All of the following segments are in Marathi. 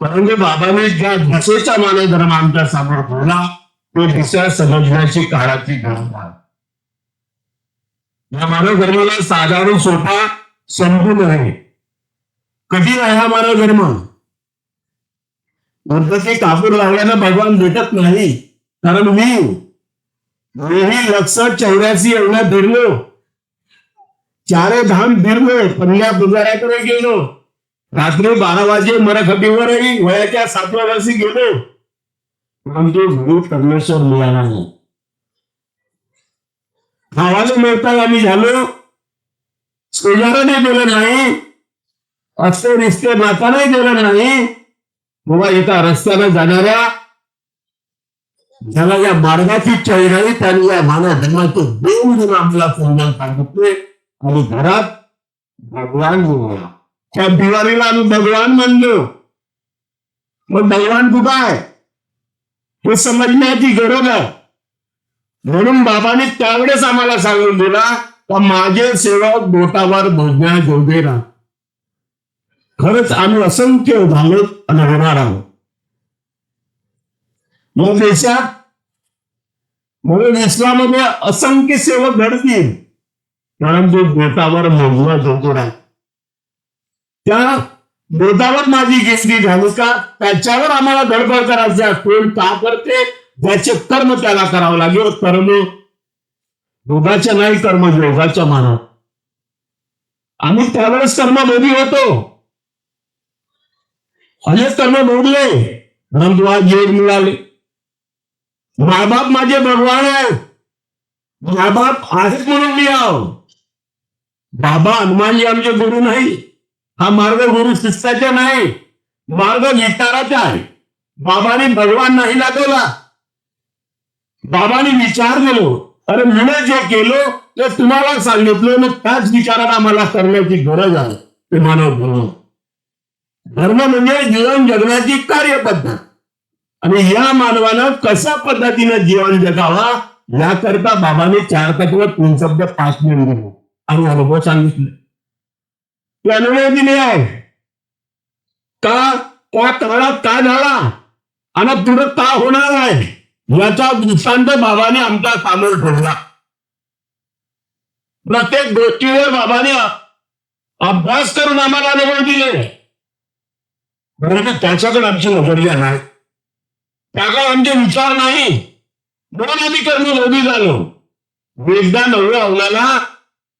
परंतु बाबाने ज्या दिशेचा मानधर्म आमच्यासमोर ठेवला तो दिशा समजण्याची काळाची गरज आहे. या मानव धर्माला साधारण सोपा संपून नये कधी आहे हा मानव धर्म गणपती कापूर लावल्यानं भगवान भेटत नाही. कारण मी मीही लक्ष चौऱ्यासी एवढ्या फिरलो. चारे धाम फिरलो पंधरा पुजाऱ्याकडे गेलो. रात्री बारा वाजे मराठीवरही वयाच्या सातव्या वर्षी गेलो. परंतु गुरु परमेश्वर मिळाला नाही. भावाला मिळता आम्ही झालो. शेजाराने दिलं नाही. असते रिश्ते नाताने दिलं नाही. बाबा एका रस्त्यानं जाणाऱ्या ज्याला या मार्गाची चैराई त्यांनी या मानव धर्माचे देऊन आपला आपल्याला समजावून सांगितले आणि घरात भगवान बोलला त्या दिवाळीला आम्ही भगवान म्हणलो. मग भगवान कुठं आहे? हे समजण्याची गरज आहे. म्हणून बाबाने त्यावेळेस आम्हाला सांगून दिला का माझे सेवक बोटावर भोजण्या जोडे राहा खरंच आम्ही असंख्य झालो आणि होणार आहोत. मग देशात म्हणून इस्लामध्ये असंख्य सेवक घडतील. परंतु बोटावर मोजला जोडो राहा त्या बोटावर माझी घेतली झाली का? त्याच्यावर आम्हाला धडपड करायची कोण का करते? त्याचे कर्म त्याला करावं लागेल. हो, कर्म. योगाच्या नाही कर्म योगाच्या मानव आम्ही त्यावेळेस कर्मभोगी होतो. अनेक कर्म भोगले परंतु आज योग मिळाले. मायबाप माझे भगवान आहे मायबाप आहेत म्हणून मी आहो. बाबा हनुमानजी आमचे गुरु नाही. हा मार्ग गुरु शिष्याचा नाही मार्ग विचाराचा आहे. बाबाने भगवान नाही लागवला बाबाने विचार केलो. अरे मी जे केलो ते तुम्हाला सांगितलं मग त्याच विचारात आम्हाला करण्याची गरज आहे. ते मानव धर्म धर्म म्हणजे जीवन जगण्याची कार्यपद्धत. आणि या मानवानं कशा पद्धतीनं जीवन जगावा याकरता बाबाने चार तत्व तीन शब्द पाच मिळून दिले. आणि अनुभव सांगितले. ते दिली आहे. का? त्या काळात काय झाला आणि पुढे का होणार आहे? याचा दृष्टांत बाबाने आमचा सामोर ठेवला. प्रत्येक गोष्टीवर बाबाने अभ्यास करून आम्हाला अनुभव दिले. परंतु त्याच्याकडे आमची नजरिया नाही त्याकडे आमचे विचार नाही. म्हणून आम्ही कर्मभोगी झालो. एकदा नव्या अवलाला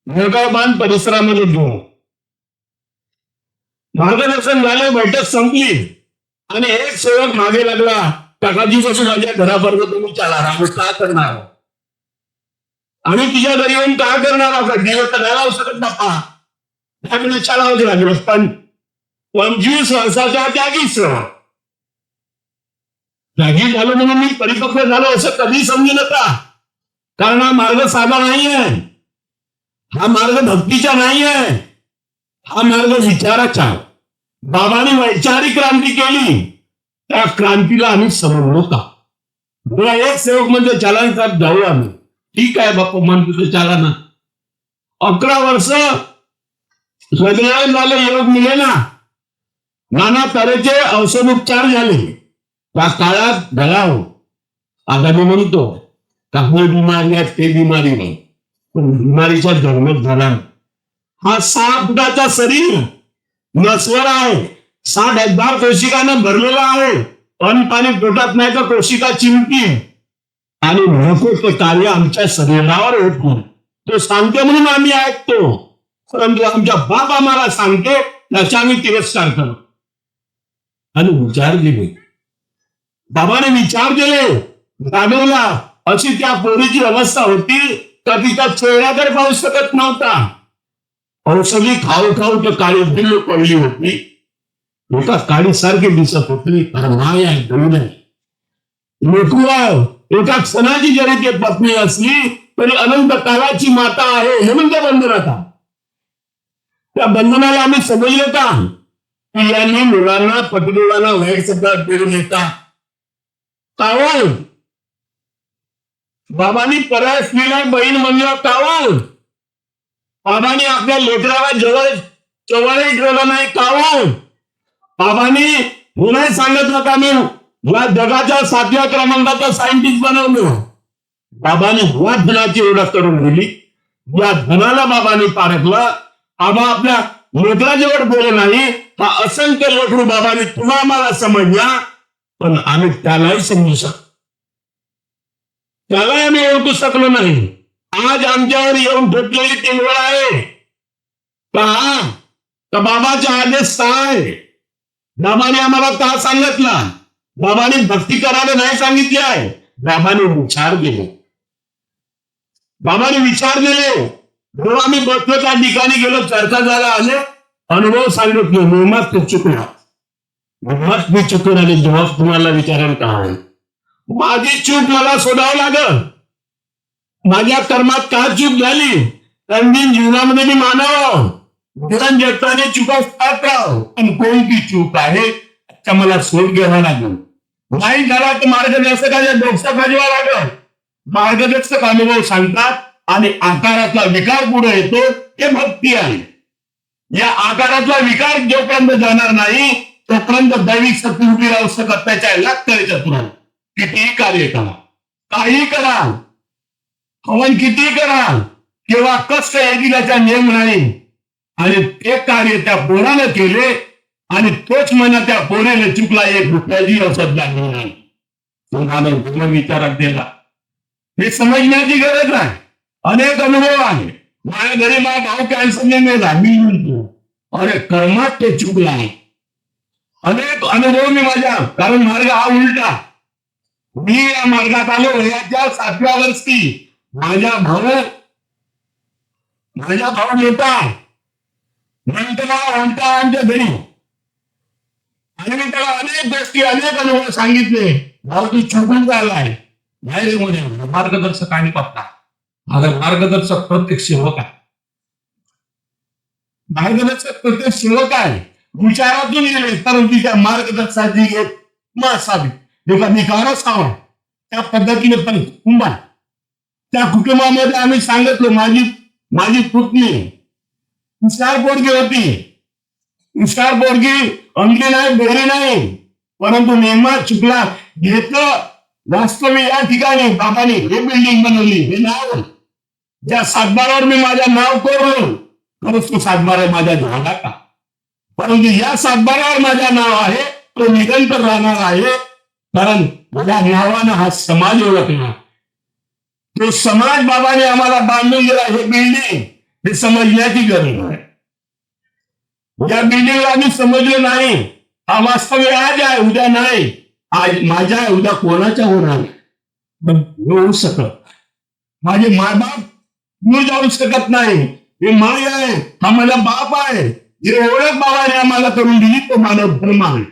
नगावबान परिसरामध्ये घेऊन मार्गदर्शन झालं बैठक संपली. आणि एक सेवक मागे लागला. काकाजीपासून माझ्या घरापर्यंत तुम्ही चाला आहोत का करणार? आणि तिच्या घरी येऊन का करणार आहोत? दिवस तर घालावं लावू शकत बाप्पा. त्यामुळे चालावं लागलं पण पंचवीस वर्षाच्या त्यागीच. त्यागी झालो म्हणून मी परिपक्व झालो असं कधी समजू नका. कारण हा मार्ग साधा नाही आहे हा मार्ग भक्तीचा नाही आहे हा मार्ग विचाराचा. आहे. बाबाने वैचारिक क्रांती केली. त्या क्रांतीला आम्ही समजलो का मला एक सेवक म्हणजे चालन साहेब जाऊ आम्ही. ठीक आहे बाप्पा म्हणतो तर चालाना अकरा वर्ष झाले झालं योग मिळेना नाना तऱ्हेचे औषधोपचार झाले. त्या काळात घडाव आता मी म्हणतो काही बिमारी आहेत ते बिमारी नाही. पण बिमारीचा जन्मच झाला हा सहा फुटाचा शरीर नसवर आहे. साठ हजार कोशिकानं भरलेला आहे. अन्न पाणी पोटात नाही तर कोशिका चिमकी आणि नको ते कार्य आमच्या शरीरावर होत नाही तो सांगते म्हणून आम्ही ऐकतो. परंतु आमच्या बाप आम्हाला सांगते त्याचा आम्ही तिरस्कार करतो आणि विचार दिले बाबाने विचार केले राबवला अशी त्या पोरीची अवस्था होती तर तिच्या चेहऱ्याकडे पाहू शकत नव्हता? औषधी खाऊ खाऊ तर काळी बिल्ल पडली होती. एका काळी सारखी दिसत होती. तर माय आहे गरीब आहे. लेकरू एका क्षणाची जरी ते पत्नी असली तरी अनंत काळाची माता आहे हे म्हणजे बंधन आता त्या बंधनाला आम्ही समजले का? की यांनी मुलांना पटदेवांना वाईट शब्दात फिरून येतात कावळ. बाबांनी पर्याय स्त्रीला बहीण म्हणलं कावळ. बाबाने आपल्या लेकराला जवळ जवळही ठेवलं नाही. कावळ बाबाने पुन्हा सांगितलं का हो? मी. मला जगाच्या सातव्या क्रमांकाचा सायंटिस्ट बनवलं. बाबाने ह्या धनाची ओळख करून दिली. या धनाला बाबांनी पारखलं. आबा आपल्या लेकराजवळ बोलले नाही. हा असंख्य लेकरू बाबाने तुला आम्हाला समजला. पण आम्ही त्यालाही समजू शकतो त्यालाही आम्ही ओळखू शकलो नाही. आज आमच्यावर येऊन ठेपलेली तीन आहे. का तर बाबाचा आदेश काय? बाबाने आम्हाला का सांगितला? बाबाने भक्ती करायला नाही सांगितले आहे. बाबाने विचार केले. बाबाने विचार केले. जेव्हा आम्ही बसलो त्या ठिकाणी गेलो चर्चा झाला आले अनुभव सांगितले मोहम्मद ते चुकला. मोहम्मद मी चुकून आले जेव्हा तुम्हाला विचारेल काय माझी चूक मला शोधावं लागल. माझ्या कर्मात का चूक झाली. रंगीन जीवनामध्ये मी मानव. जीवन जगताने चुका खात पण कोणती चूक आहे? त्या मला सोड घ्यावा लागेल. नाही झाला तर मार्गदर्शकाच्या डोक्यात लागल. मार्गदर्शक अनुभव सांगतात आणि आकारातला विकार पुढे येतो हे भक्ती आहे. या आकारातला विकार जोपर्यंत जाणार नाही तोपर्यंत दैविक शक्ती उभी राहू शकत त्याच्या लागतं याच्यातून कितीही कार्य करा. काही करा. हवन किती करा किंवा कष्ट येतील नेम नाही. आणि ते कार्य त्या पोरानं केले आणि तोच म्हणा त्या पोरेने चुकला एक रुपयाची औषध लागली. नाही विचारात दिला हे समजण्याची गरज नाही. अनेक अनुभव आहे. माझ्या घरी माझा भाऊ कॅन्सरने मेला मी म्हणतो अरे कर्मात ते चुकला. आहे अनेक अनुभव मी माझ्या कारण मार्ग हा उलटा. मी या मार्गात आलो याच्या सातव्या वर्षी माझ्या भाऊ माझ्या भाऊ नेता. नंतर म्हणता आमच्या घरी. आणि मी त्याला अनेक गोष्टी अनेक अनुभव सांगितले. भाऊ तू चुकून झालाय नाही रे मध्ये मार्गदर्शक आणि पत्ता. आता मार्गदर्शक प्रत्येक सेवक आहे. मार्गदर्शक प्रत्येक सेवक आहे. विचारातून गेले तर तिच्या मार्गदर्शकाची एक मग असावी एका निकारच हवा. त्या पद्धतीने पण कुंभा त्या कुटुंबामध्ये आम्ही सांगितलं माझी माझी पुतणी हुशार पोरगी होती. हुशार पोरगी अंगली नाही बेरी नाही. परंतु नेमा चुकला. घेतलं. वास्तव या ठिकाणी बाबाने हे बिल्डिंग बनवली. हे नाव. ज्या सातबारावर मी माझ्या नाव कोरलो खरंच तो सातबारा माझ्या झाला का? परंतु या सातबारावर माझ्या नाव आहे तो निरंतर राहणार आहे. कारण माझ्या नावानं हा समाज ओळखणार. जो समाज बाबाने आम्हाला बांधून दिला हे बिल्डिंग हे समजण्याची गरज आहे या बिल्डिंगला आम्ही समजलं नाही. हा वास्तव आज आहे उद्या नाही. आज माझ्या आहे, उद्या कोणाच्या होणार होऊ शकत माझे मायबाप मी जाऊ शकत नाही. हे माय आहे हा माझा बाप आहे. जे ओळख बाबाने आम्हाला करून दिली तो मानव धर्म आहे.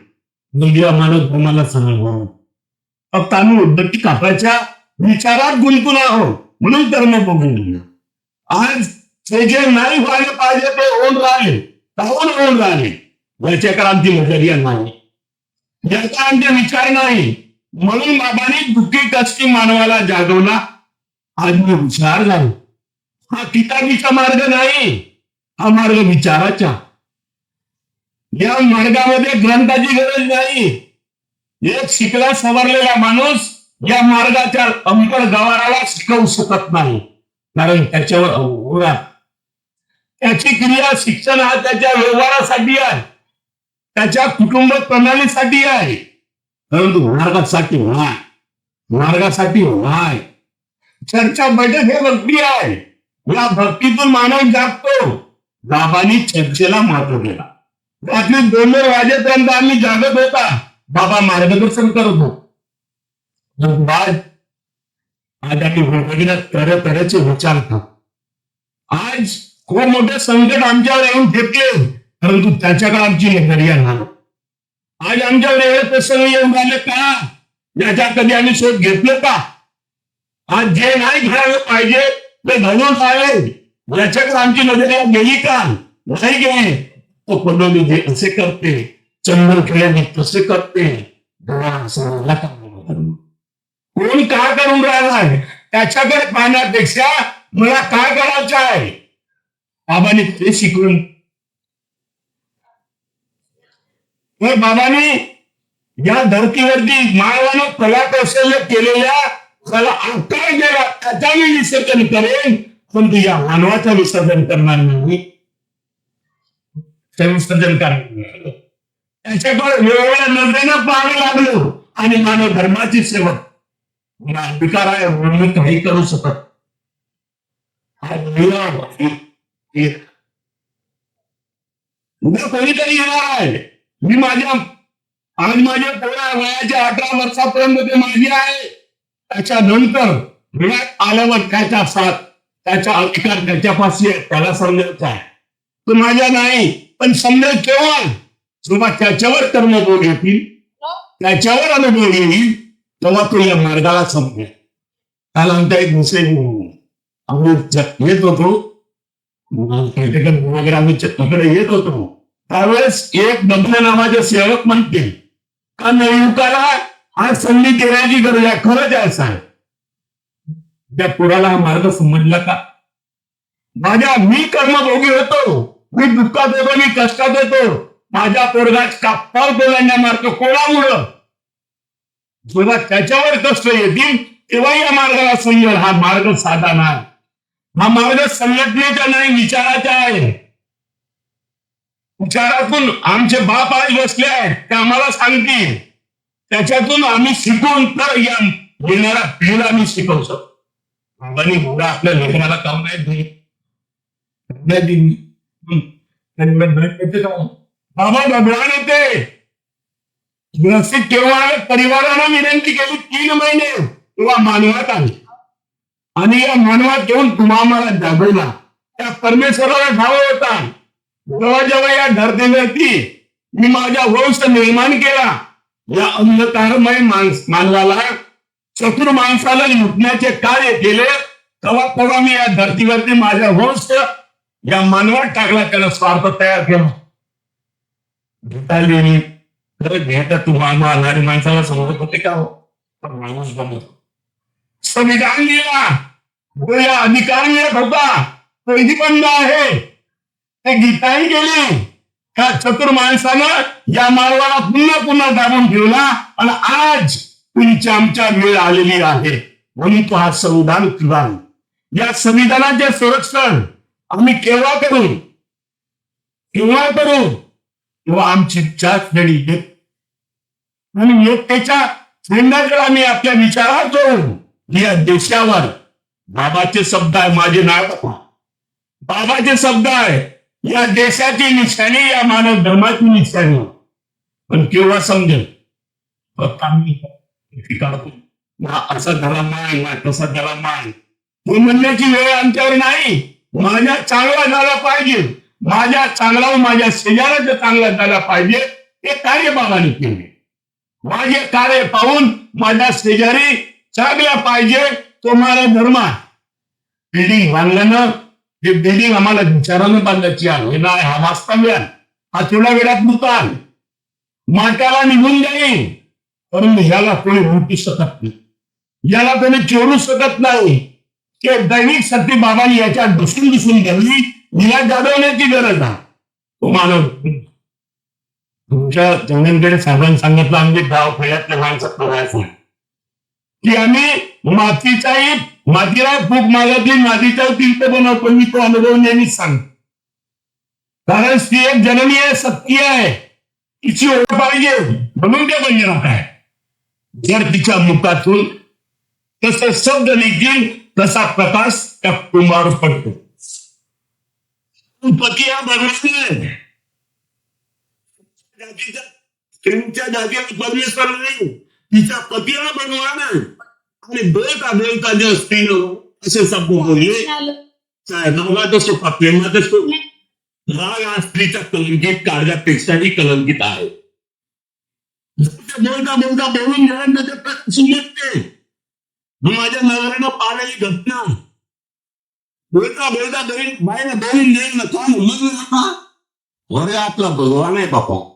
या मानव धर्माला समज तांदूळ दट्टी कापायच्या विचारात गुंतून आहो. म्हणून धर्म बघून आज ते जे नाही व्हायला पाहिजे ते होऊन राहिले. राहून होऊन राहिले? याच्या क्रांती मजरिया नाही याचा आमचे विचार नाही. म्हणून बाबांनी दुःखी कष्टी मानवाला जागवला. आज मी हुशार झालो. हा किताबीचा मार्ग नाही. हा मार्ग विचाराचा. या मार्गामध्ये ग्रंथाची गरज नाही. एक शिकला सवरलेला माणूस या मार्गाच्या अंबर गवाराला शिकवू शकत नाही. कारण त्याच्यावर अवघड त्याची क्रिया शिक्षण हा त्याच्या व्यवहारासाठी आहे. त्याच्या कुटुंब प्रणालीसाठी आहे. परंतु मार्गासाठी नाही मार्गासाठी नाही चर्चा बैठक हे भक्ती आहे. या भक्तीतून मानव जागतो. बाबांनी चर्चेला महत्त्व दिला. रात्री दोन दोन वाजेपर्यंत आम्ही जागत होता. बाबा मार्गदर्शन करत होतो. बाद आज आम्ही वेगवेगळ्या तरह तऱ्हेचे विचार था आज खूप मोठे संकट आमच्यावर येऊन ठेपले परंतु त्याच्याकडे आमची नजरिया नाही. आज आमच्यावर एवढे प्रसंग येऊन राहिले का? याच्या कधी आम्ही शोध घेतलो का? आज जे नाही घडायला पाहिजे ते घडून राहिले. याच्याकडे आमची नजरिया गेली का? नाही गेली. तो पडोली जे असे करते चंदन केल्याने तसे करते. असं मला का कोण काय करून राहणार त्याच्याकडे पाहण्यापेक्षा मला काय करायचं आहे? बाबाने ते शिकवून. हे या धरतीवरती मानवानं कला कौशल्य केलेल्या कला आकार गेला. त्याचा मी विसर्जन करेन. पण तुझ्या मानवाचं विसर्जन करणार नाही. ते विसर्जन करणार त्याच्याकडे वेगवेगळ्या नजरेनं पाहावं लागलो. आणि मानव धर्माची सेवक अधिकार आहे म्हणून मी काही करू शकत हा नियम उद्या कोणीतरी येणार आहे. मी माझ्या आज माझ्या पोरा वयाच्या अठरा वर्षापर्यंत ते माझी आहे. त्याच्यानंतर वेळात आल्यावर त्याच्या साथ त्याचा अधिकार त्याच्यापाशी आहे त्याला समजायचा आहे. तो माझ्या नाही पण समजेल केव्हा? जेव्हा त्याच्यावर कर्म घेतील त्याच्यावर अनुभव येईल. तेव्हा तो या मार्गाला समजेल त्याला आमच्या एक मुस्लिम आम्ही येत होतो. वगैरे आम्ही च- येत होतो. त्यावेळेस एक दबने नावाचे सेवक म्हणते का नवयुकाला आज संधी देण्याची गरज आहे खरंच आहे साहेब. त्या पुराला हा मार्ग समजला का? माझ्या मी कर्मभोगी होतो. मी दुःखात होतो मी कष्टात होतो. माझ्या पोरगात कापाव बोलण्या मार्ग कोणामुळं? जेव्हा त्याच्यावर कष्ट येतील तेव्हा या मार्गाला संयम हा मार्ग साधा नाही हा मार्ग संघटनेचा नाही विचाराचा आहे विचारातून आमचे बाप आज बसले आहेत ते आम्हाला सांगतील त्याच्यातून आम्ही शिकून तर या येणाऱ्या पिढीला आम्ही शिकवू शकतो बाबांनी मुलं आपल्या लेकराला काम नाही दिली नाही दिली हम्म. बाबा भगवान होते व्यवस्थित केव्हा परिवाराला विनंती केली तीन महिने किंवा मानवात आले. आणि या मानवात येऊन तुम्हा मला दाबवला त्या परमेश्वराला ठाव होता. जेव्हा जेव्हा या धरतीवरती मी माझ्या वंश निर्माण केला या अंधकारमय मानवाला चतुर माणसाला लुटण्याचे कार्य केले तेव्हा तेव्हा मी या धरतीवरती माझ्या वंश या मानवात टाकला त्याला स्वार्थ तयार केला. भेटायला मी खरं माणसाला समजत होते का हो? माणूस बनवतो संविधान लिहिला तो अधिकार मिळत होता. तोही बंद आहे. ते गीताही गेली. त्या चतुर माणसानं या मानवाला पुन्हा पुन्हा दाबून ठेवला आणि आज तुमची आमच्या वेळ आलेली आहे. म्हणून तो हा संविधान तुला या संविधानाचे संरक्षण आम्ही केव्हा करू? केव्हा करू? किंवा आमची चाच घडी आणि एकतेच्या झेंड्याकडे आम्ही आपल्या विचारात जाऊ. या देशावर बाबाचे शब्द आहे माझे नाव. बाबाचे शब्द आहे. या देशाची निशाणी या मानव धर्माची निशाणी. पण केव्हा समजेल? फक्त आम्ही असा धर्म आहे ना तसा धर्म आहे. हे म्हणण्याची वेळ आमच्यावर नाही. माझ्या चांगला झाला पाहिजे. माझ्या चांगला व माझ्या शेजाराचा चांगला झाला पाहिजे. हे कार्य बाबाने केले. माझे कार्य पाहून माझ्या शेजारी चांगला पाहिजे तो माझा धर्म आहे. बिल्डिंग बांधल्यानं हे बिल्डिंग आम्हाला विचारानं बांधायची आहे. हे नाही हा वास्तव्य हा थोड्या वेळात मुताल माट्याला निघून जाईल परंतु ह्याला कोणी उठू शकत नाही. याला कोणी चोरू शकत नाही. ते दैनिक सत्य बाबांनी याच्यात दुसून घुसून घ्यावी हिला जाणवण्याची गरज आहे. तो मानव तुमच्या जंगलकडे साहेबांनी सांगितलं आम्ही गाव खेड्यातल्या माणसं करायचं की आम्ही मातीचाही मातीला खूप मागातली मातीचा तीर्थ बनवतो मी तो अनुभव नेहमीच सांगतो. कारण स्त्री एक जननी आहे सत्य आहे. तिची ओळख पाहिजे. म्हणून ते म्हणजे आहे जर तिच्या मुखातून तसे शब्द निघतील तसा प्रकाश त्या कुंभावर पडतो. पती हा भगवान आहे. त्यांच्या जातीला परमेश्वर नाही तिचा पती भगवान आहे आणि जे स्त्री असे का प्रेमात असो राग हा स्त्रीचा कलंकित काळजापेक्षाही कलंकित आहे बोलता बोलता बोलून गेल्यानंतर सुमटते माझ्या नजरेनं पाहिलेली घटना बोलता बोलता घरी बाहेर बोलून गेलं ना काम उमजलं नका अरे आपला भगवान आहे बापा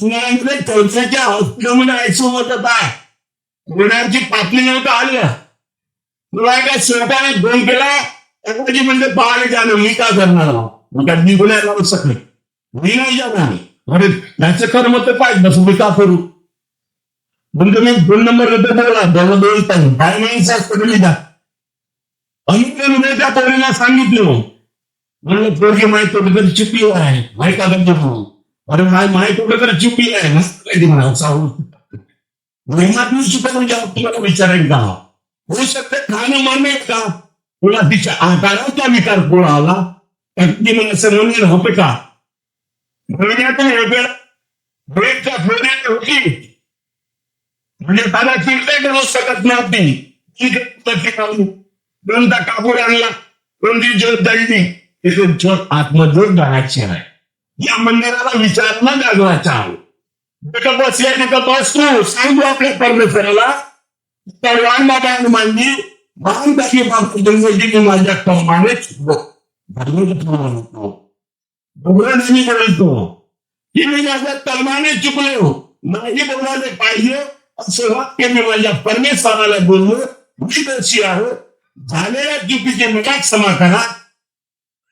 पुण्याकडे चौथ्याच्या हॉस्पिटलमध्ये आयसो मध्ये पाय रुग्णांची पातळी नव्हतं आलं. तुला एका सरकारने दोन केला? एखादी म्हणजे पाहायला जाणं मी का करणार? मग मी गुन्हा लावू शकले मी नाही जाणार. अरे त्याचं कर्म तर पाहिजे बस मी का करू? म्हणजे मी दोन नंबर रद्द ठरला दोन दोन टाइम काय नाही हॉस्पिटल जा अनेक म्हणजे त्या पोरीला सांगितलं. म्हणलं पोरगी माहिती कुठे तरी चुकली आहे. माहिती का म्हणून अरे माय माहिती कुठे तरी चुकली आहे मस्त काहीतरी म्हणा सांगू महिन्यात चुका म्हणजे तुम्हाला विचारेल का होऊ शकते खाणं मारणे का तुला तिच्या आकाराचा विकार कोण आला अगदी मग असं म्हणून होते का महिन्यातून वेगळ्या ब्रेकच्या फेऱ्यात होती म्हणजे त्याला चिंता करू शकत नव्हती ठीक आहे, तशी कापूर आणला कोणती ज्योत दळली तिथे ज्योत आत्मज्योत जायची आहे या मंदिराला विचार न गाजवायचा तिथं बसल्या तिथं बसतो सांगू आपल्या परमेश्वराला तर बाबा मांडली महान टाकी बाबा गंगोजीने माझ्या कमाने भगवान बोलतो की मी माझ्या कर्माने चुकलो नाही बोलायला पाहिजे असं वाक्य मी माझ्या परमेश्वराला बोललो मी दोषी आहे झालेल्या चुकीचे मला क्षमा करा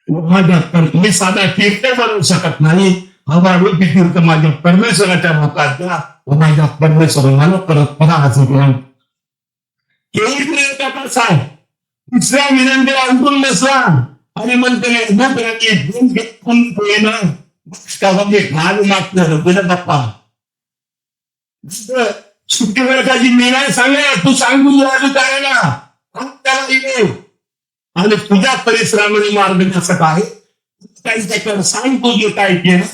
माझ्या पर- मी साधा तीर्थ बनवू शकत नाही हवा रूपी तीर्थ माझ्या परमेश्वराच्या मुखात द्या व माझ्या परमेश्वराला परत परा हजर करून केळी प्रयत्न कसा आहे तिसऱ्या विनंतीला उठून बसला आणि म्हणते घाल मागतं तुझ्या बाप्पा सुट्टी वेळकाची मी नाही सांगा तू सांगून राहिलो त्याला त्याला आणि तुझ्या परिसरामध्ये मार्ग कसं आहे? काही त्याच्यावर सांग तू जे काय केलं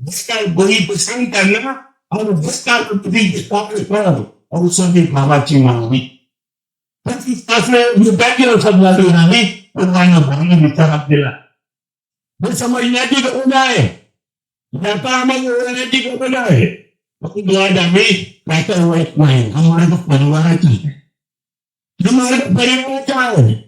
जे काय बळी सांग त्यांना आणि जे काय तुझी काय कर औषधी भावाची मागणी. विचारात दिला हे समजण्याची गरज आहे याचा आम्हाला ओळखण्याची गरज आहे फक्त आम्ही काय काय ओळख नाही. हा मार्ग परिवाराची आहे. हा मार्ग परिवाराचा आहे.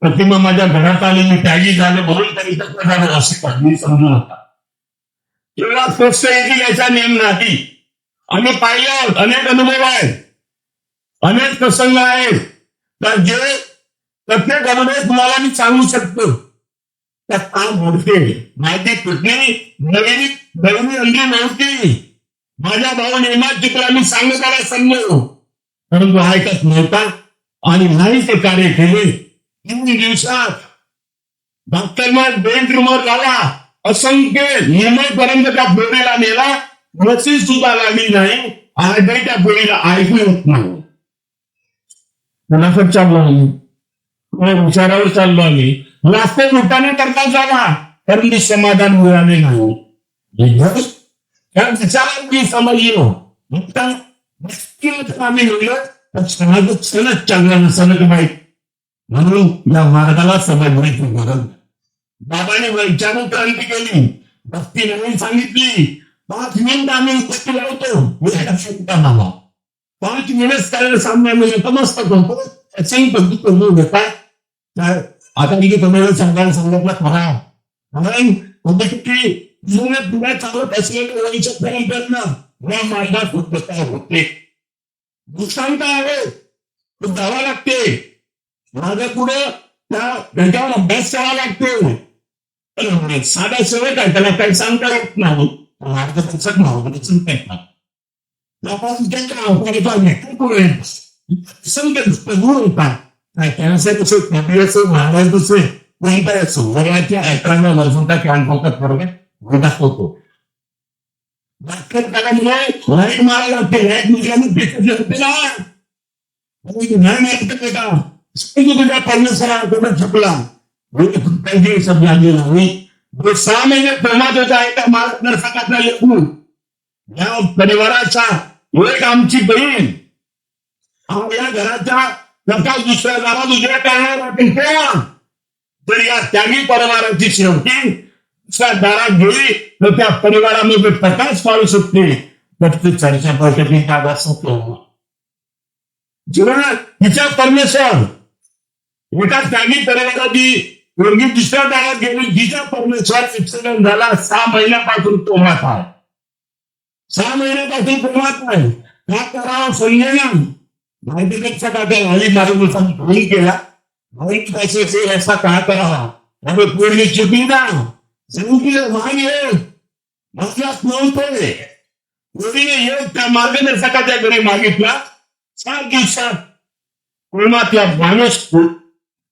प्रतिमा माझ्या घरात आली मी त्यागी झालं म्हणून त्यांनी तक्रार झालं असे पत्नी समजू नका. एवढा स्पष्ट आहे याचा नियम नाही? आम्ही पाहिले आहोत अनेक अनुभव आहेत अनेक प्रसंग आहेत. तर जे प्रत्येक अनुभव तुम्हाला मी सांगू शकतो. त्यात काम घडते माझी पत्नी नवीन नवीन अंगी नव्हती. माझ्या भाऊ नेमात चित्र मी सांगत आला समजलो. परंतु ऐकत नव्हता. आणि नाही ते कार्य केले. तीन दिवसात डॉक्टरना ब्रेन ट्युमर झाला असंख्य नियमापर्यंत त्या बोरीला नेला लसी सुद्धा लागली नाही आजही त्या बोरीला ऐकू येत नाही. मुलाखत चाललो आम्ही. विचारावर चाललो आम्ही. लाखो लुटाने करता झाला तर मी समाधान मिळाले नाही. म्हणजे विचारात मी समजलो आम्ही गेलो तर समाज सणच चांगला नसलं माहिती. म्हणून या मार्गाला समजण्याची गरज बाबाने वैचारिक क्रांती केली. भक्ती नाही सांगितली पाच मिनिट आम्ही उपस्थित लावतो नावा पाच मिनिट करायला सामने म्हणजे आम्ही नतमस्तक होतो त्याच्याही पद्धत करून घेतात तर आता मी तुम्हाला सांगायला सांगितलं खरा म्हणून पद्धती जुने पुढे चालत असलेले वंश परंपरेनं या मार्गात उत्पत्ती होते. दृष्टांत आहे तो जावा लागते. माझ्या पुढे त्या त्याच्यावर अभ्यास करावा लागतो. पण साधा सवय काय? त्याला काही सांगता येत नाही. मार्गदर्शक मार्गदर्शन करतात आपण त्यांच्या अवकाळीचा व्यक्त पुढे संकेत दूर होता काय त्यानुसार कसं कमी असो महाराज असो कोणता असो वयाच्या ऐकण्याला लसूनचा कॅन होतात बरोबर दाखवतो डॉक्टर त्याला म्हणे लाइट मारायला लागते लाइट निघाली पेशंट होते ना काही शब्द आले सहा महिने प्रेमात होता आहे त्या मार्गदर्शकाचा लेखून या परिवाराचा एक आमची बहीण या घराच्या नका दुसऱ्या घरात उद्या करणार आपण तेव्हा तर या त्यागी परिवाराची शेवटी दुसऱ्या दारात गेली तर त्या परिवारामध्ये प्रकाश पाडू शकते तर ती चर्चा पद्धती का असतो जीवनात तिच्या परमेश्वर एका त्यागी परिवाराची मुलगी दुसऱ्या दारात गेली तिचा परमेश्वर ऍक्सिडेंट झाला सहा महिन्यापासून कोमात आहे. सहा महिन्यापासून कोमात आहे का करावं? संजय भाईपेक्षा का त्या भाई मार्गदर्शन फोन केला? भाई कैसे से ऐसा कहा करावा? अरे पूर्वी चुकी ना सांगितलं ये म्हटलाच नव्हते. पूर्वीने येऊन त्या मार्गदर्शकाच्या घरी मागितला. सात दिवसात कुळमातला माणूस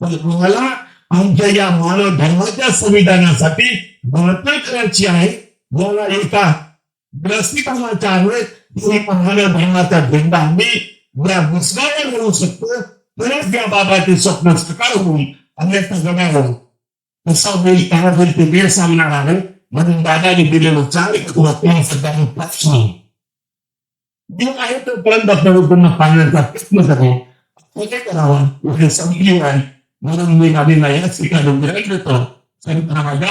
पण मला आमच्या या मानव धर्माच्या संविधानासाठी धडपड करायची आहे. मला एका ग्रस्तिकामाच्या आहे की मानव धर्माचा झेंडा आम्ही या मुसलावर घेऊ शकतो. तरच त्या बाबाचे स्वप्न साकार होईल अन्यथा गणार होईल कसा होईल काय होईल ते वेळ सांगणार आहे. म्हणून दादाने दिलेलं चार किंवा तीन सध्या प्रश्न देव आहे तोपर्यंत आपल्याला पाहण्याचा प्रयत्न करू काय करावा हे समजली आहे म्हणून मी आलेला या ठिकाणी विराट देतो संत माझ्या